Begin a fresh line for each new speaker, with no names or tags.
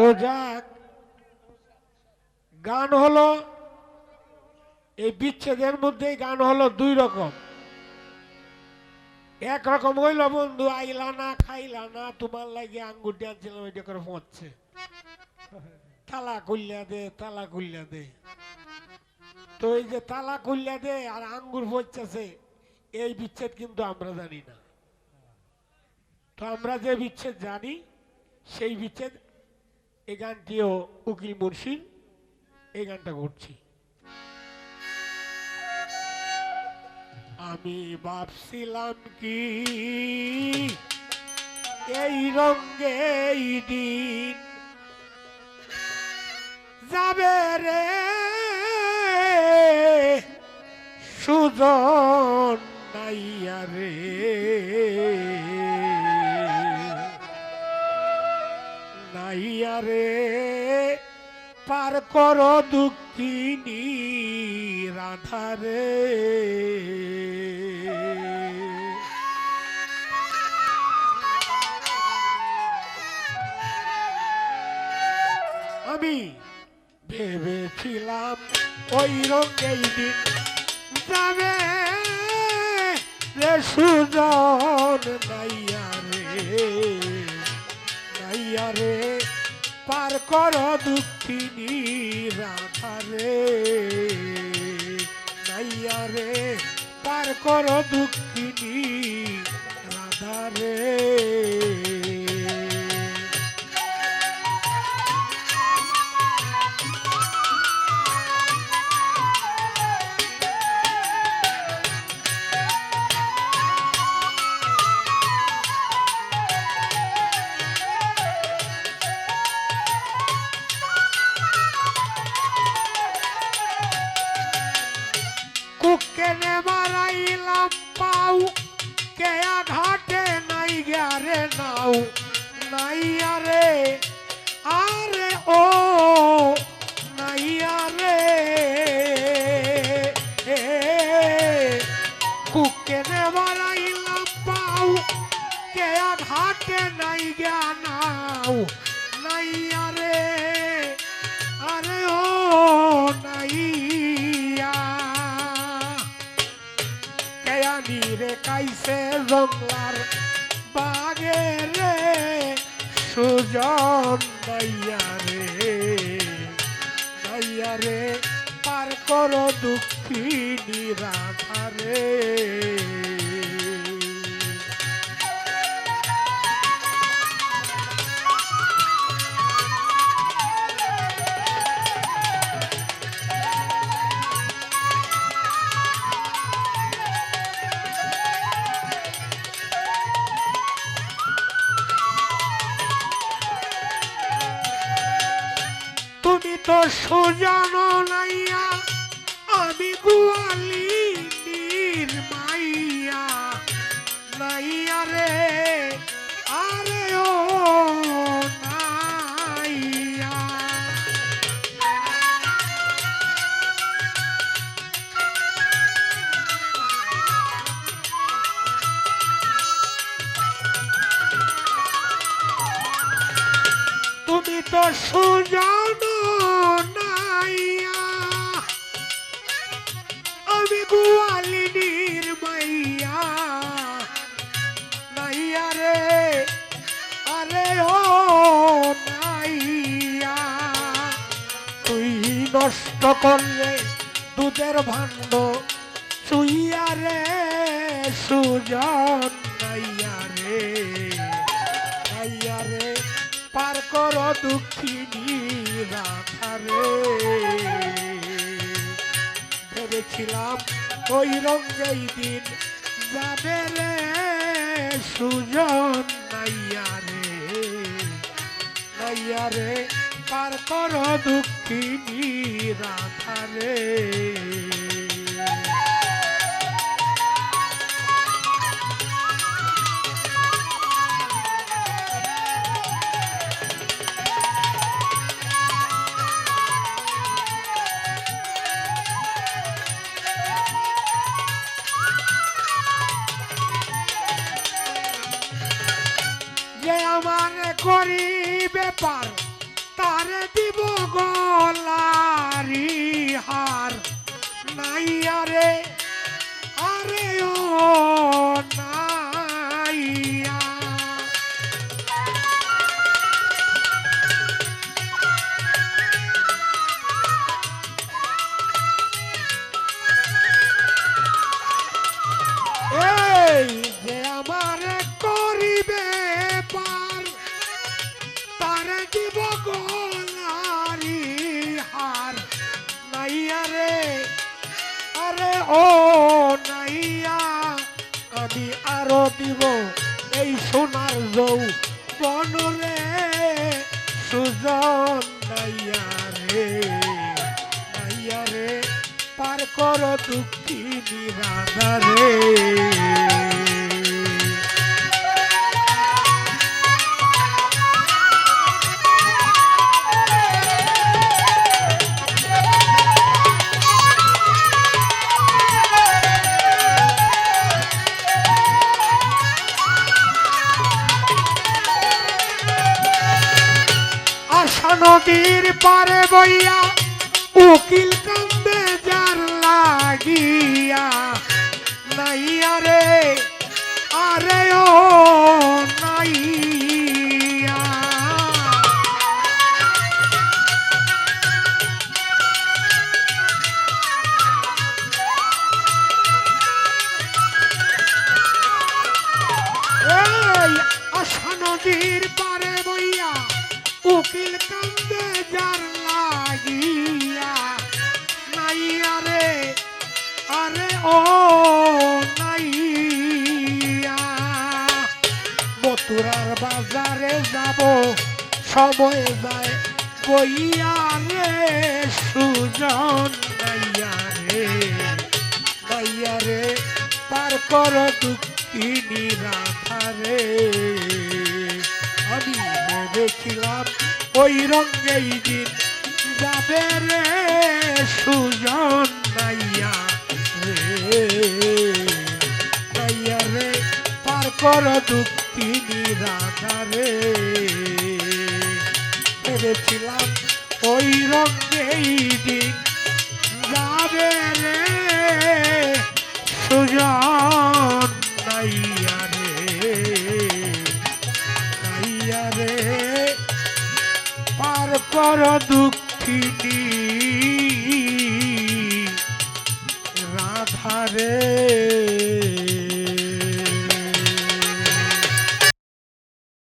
তো যাক, গান হলো, এই বিচ্ছেদের মধ্যেই গান হলো দুই রকম। এক রকম হইল, বন্ধু, আইলা না, খাইলা না, তোমার লাগে আঙ্গুর ডানছিলাম ওইটা করে তালা দে, তালা খুললা দে। তো এই যে তালা খুললা দে আর আঙ্গুর পড়ছে এই বিচ্ছেদ কিন্তু আমরা জানি না। তো আমরা যে বিচ্ছেদ জানি, সেই বিচ্ছেদ এই গানটিও উকিল মুর্শিদ এই গানটা করছি। আমি ভাবছিলাম কি, এই রঙ্গে দিন যাবে রে সুজন নাইয়া রে। নাইয়া রে, পার কর দুঃখিনী রাধারে আমি ভেবেছিলাম ওই রঙেই দিন যাবে রে সুজন নাইয়া রে নাইয়া রে। পার কর দুঃখিনী রাধা রে। নাইয়া রে পার কর দুঃখিনী রাধা রে। মারাইলাম পাউ কেয়া ঘাটে নাই গারে নাও। নাই আরে আরে ও নাই এ, কুকেনে মারাইলাম পাউ কেয়া ঘাটে নাই গা নাও কেয়ানি রে কাইছে জংলার বাগে রে, সুজন নাইয়া রে। নাইয়া রে, পার কর দুঃখিনী রাধা রে। সুজন নাইয়া আমি গুয়ালি নীর মাইয়া। নাইয়া রে আরে ও নাইয়া। তুমি তো সুজন নষ্ট করলে দুধের ভাণ্ড চুইয়া রে, সুজন রে নাইয়া রে, পার কর দুঃখিনী রে। ভেবেছিলাম ওই রঙ্গেই দিন যাবে রে, সুজন নাইয়া রে নাইয়া রে পার কর দুঃখিনী রাধা রে। যে আমার ব্যাপার দিব গলারি হার। নাই আরে আরে ও যৌ বনরে সুজন নাইয়া রে নাইয়া রে পার কর দুঃখী রাধা রে। নদীর পারে বইয়া উকিল কান্দে যার লাগিয়া। নাইয়া রে আরে ও নদীর পারে বইয়া উকিল কান্দে যার লাগিয়া, নাইয়া রে, আরে ও নাইয়া। মথুরার বাজারে যাব, সময় যায় বইয়া রে, সুজন নাইয়া রে। নাইয়া রে, পার কর দুঃখিনী রাধা রে। ভেবেছিলাম ওই রঙেই দিন যাবে রে সুজন নাইয়া রে। নাইয়া রে, পার কর দুঃখিনী রাধা রে। ভেবেছিলাম ওই রঙেই দিন যাবে রে সুজন নাইয়া রে। নাইয়া রে পার দুঃখিনী। রাধা রে